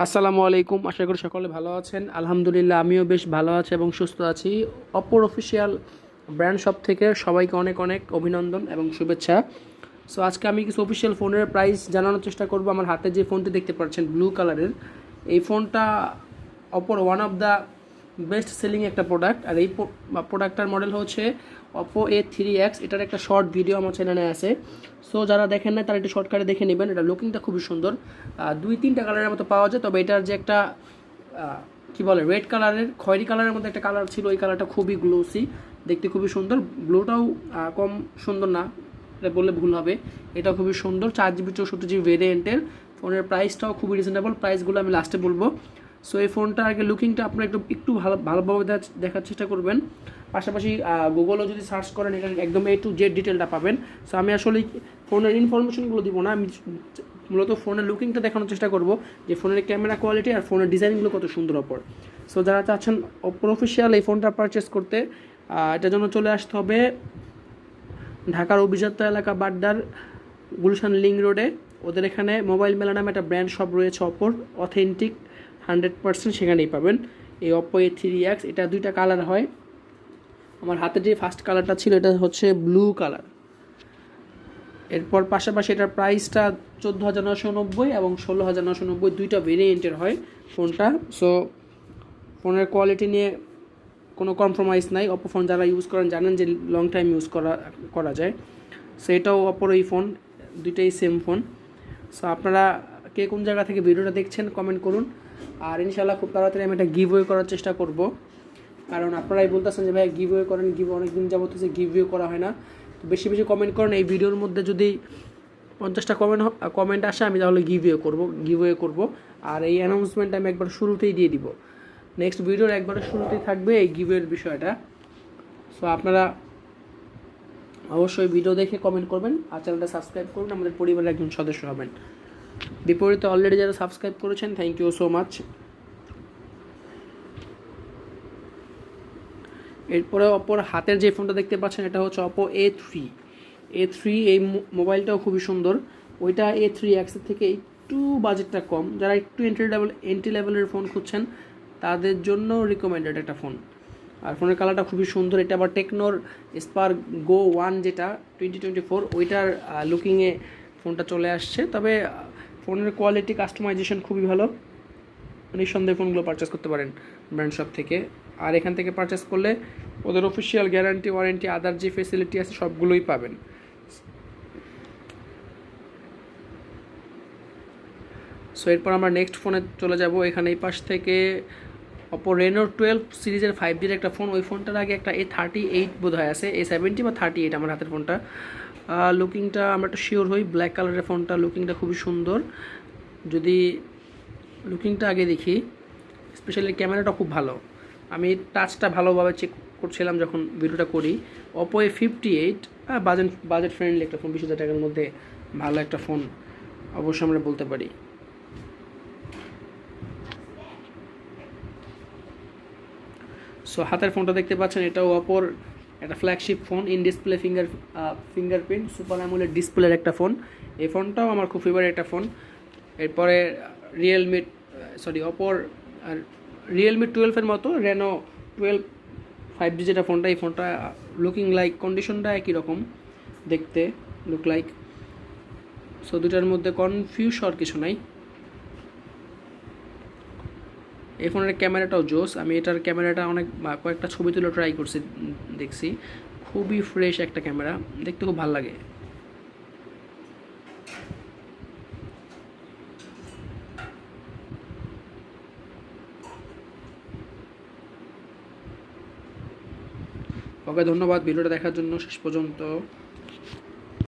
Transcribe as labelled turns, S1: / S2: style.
S1: আসসালামু আলাইকুম, আশা করি সকলে ভালো আছেন। আলহামদুলিল্লাহ, আমিও বেশ ভালো আছি এবং সুস্থ আছি। অপর অফিসিয়াল ব্র্যান্ড শপ থেকে সবাইকে অনেক অনেক অভিনন্দন এবং শুভেচ্ছা। সো আজকে আমি কিছু অফিসিয়াল ফোনের প্রাইস জানানোর চেষ্টা করব। আমার হাতে যে ফোনটি দেখতে পাচ্ছেন ব্লু কালারের এই ফোনটা অপর one of the best selling একটা প্রোডাক্ট আর এই প্রোডাক্টটার মডেল হচ্ছে অপো এ থ্রি এক্স এটার একটা শর্ট ভিডিও আমার চ্যানেলে আছে। সো যারা দেখেন না তারা একটু শর্টকাটে দেখে নেবেন, এটা লুকিংটা খুবই সুন্দর। দুই তিনটা কালারের মতো পাওয়া যায়, তবে এটার যে একটা কি বলে রেড কালারের খয়েরি কালারের মধ্যে একটা কালার ছিল, ওই কালারটা খুবই গ্লোসি দেখতে খুবই সুন্দর। ব্লুটাও কম সুন্দর না, এটা বললে ভুল হবে। এটা খুবই সুন্দর, চার জিবি চৌষট্টি জিবি ভেরিয়েন্টের ফোনের প্রাইসটাও খুবই রিজনেবল প্রাইসগুলো আমি লাস্টে বলব। সো এই ফোনটা আগে লুকিংটা আপনারা একটু একটু ভালো, ভালোভাবে দেখার- চেষ্টা করবেন। পাশাপাশি গুগলও যদি সার্চ করেন, এখানে একদম এ টু জেড ডিটেলটা পাবেন। সো আমি আসলে ফোনের ইনফরমেশনগুলো দিব না। আমি মূলত ফোনের লুকিংটা দেখানোর চেষ্টা করব যে ফোনের ক্যামেরা কোয়ালিটি আর ফোনের ডিজাইনগুলো কত সুন্দর অপর। সো যারা চাচ্ছেন ওপর অফিসিয়াল এই ফোনটা পারচেস করতে এটার জন্য চলে আসতে হবে ঢাকার অভিজাত এলাকা বাড্ডার গুলশান লিং রোডে। ওদের এখানে মোবাইল মেলা নামে একটা ব্র্যান্ড শপ রয়েছে অপর অথেন্টিক হান্ড্রেড পার্সেন্ট সেখানেই পাবেন। এই অপো এ থ্রি এক্স এটা দুইটা কালার হয়। আমার হাতে যে ফার্স্ট কালারটা ছিল, এটা হচ্ছে ব্লু কালার এরপর পাশাপাশি এটার প্রাইসটা চোদ্দ হাজার নশো নব্বই এবং ষোলো হাজার নশো নব্বই দুইটা ভেরিয়েন্টের হয় ফোনটা। সো ফোনের কোয়ালিটি নিয়ে কোনো কম্প্রোমাইজ নাই। অপো ফোন যারা ইউজ করেন জানেন যে লং টাইম ইউজ করা করা যায়। সো এটাও অপর এই ফোন দুইটাই সেম ফোন সো আপনারা কে কোন জায়গা থেকে ভিডিওটা দেখছেন কমেন্ট করুন। আর ইনশাল্লাহ খুব তাড়াতাড়ি আমি একটা গিভ করার চেষ্টা করব। কারণ আপনারাই বলতেছেন যে ভাই গিভ করেন গিভ অনেক দিন যাবত হচ্ছে গিভ করা হয় না। তো বেশি বেশি কমেন্ট করেন, এই ভিডিওর মধ্যে যদি পঞ্চাশটা কমেন্ট কমেন্ট আসে, আমি তাহলে গিভ ইয়ে করব গিভ ওয়ে করব। আর এই অ্যানাউন্সমেন্ট আমি একবার শুরুতেই দিয়ে দিব। নেক্সট ভিডিওর একবার শুরুতেই থাকবে এই গিভের বিষয়টা। সো আপনারা অবশ্যই ভিডিও দেখে কমেন্ট করবেন, আর চ্যানেলটা সাবস্ক্রাইব করুন, আমাদের পরিবারের একজন সদস্য হবেন। বিপরীতে অলরেডি যারা সাবস্ক্রাইব করেছেন থ্যাংক ইউ সো মাচ এরপরে অপর হাতের যে ফোনটা দেখতে পাচ্ছেন, এটা হচ্ছে Oppo A three A three এই মোবাইলটাও খুবই সুন্দর। ওইটা এ থ্রি এক্সের থেকে একটু বাজেটটা কম। যারা একটু এন্ট্রি লেভেল এন্ট্রি লেভেলের ফোন খুঁজছেন, তাদের জন্য রিকমেন্ডেড একটা ফোন আর ফোনের কালারটা খুবই সুন্দর। এটা আবার টেকনোর স্পার গো ওয়ান যেটা টোয়েন্টি টোয়েন্টি ফোর ওইটার লুকিংয়ে ফোনটা চলে আসছে। তবে ফোনের কোয়ালিটি কাস্টমাইজেশন খুবই ভালো। নিঃসন্দেহে ফোনগুলো পারচেস করতে পারেন ব্র্যান্ড শপ থেকে। আর এখান থেকে পারচেস করলে ওদের অফিসিয়াল গ্যারান্টি ওয়ারেন্টি আদার যে ফেসিলিটি আছে সবগুলোই পাবেন। সো এরপর আমরা নেক্সট ফোনে চলে যাব। এখানে এই পাশ থেকে অপো রেনো টুয়েলভ সিরিজের ফাইভ জির একটা ফোন ওই ফোনটার আগে একটা এ থার্টি এইট বোধ হয় আছে। এ সেভেন্টি বা থার্টি এইট আমার হাতের ফোনটা লুকিংটা আমরা একটু শিওর হই ব্ল্যাক কালারের ফোনটা লুকিংটা খুবই সুন্দর। যদি লুকিংটা আগে দেখি স্পেশালি ক্যামেরাটা খুব ভালো। আমি টাচটা ভালোভাবে চেক করছিলাম যখন ভিডিওটা করি। Oppo A fifty eight budget budget friendly একটা ফোন বিশ হাজার টাকার মধ্যে ভালো একটা ফোন অবশ্যই আমরা বলতে পারি। সো হাতের ফোনটা দেখতে পাচ্ছেন, এটাও অপর একটা flagship phone in display finger fingerprint super অ্যামুলের ডিসপ্লের একটা ফোন এই ফোনটাও আমার খুব ফেভারিট একটা ফোন এরপরে রিয়েলমি সরি অপর রিয়েলমি টুয়েলভের মতো রেনো টুয়েলভ ফাইভ জি যেটা ফোনটা এই ফোনটা লুকিং লাইক কন্ডিশনটা একই রকম দেখতে লুক লাইক সো দুটার মধ্যে কনফিউজ হওয়ার কিছু নাই। এই ফোনের ক্যামেরাটাও জোস। আমি এটার ক্যামেরাটা অনেক কয়েকটা ছবি তুলে ট্রাই করছি, দেখছি। খুবই ফ্রেশ একটা ক্যামেরা। দেখতে খুব ভালো লাগে। ওকে, ধন্যবাদ। ভিডিওটা দেখার জন্য শেষ পর্যন্ত।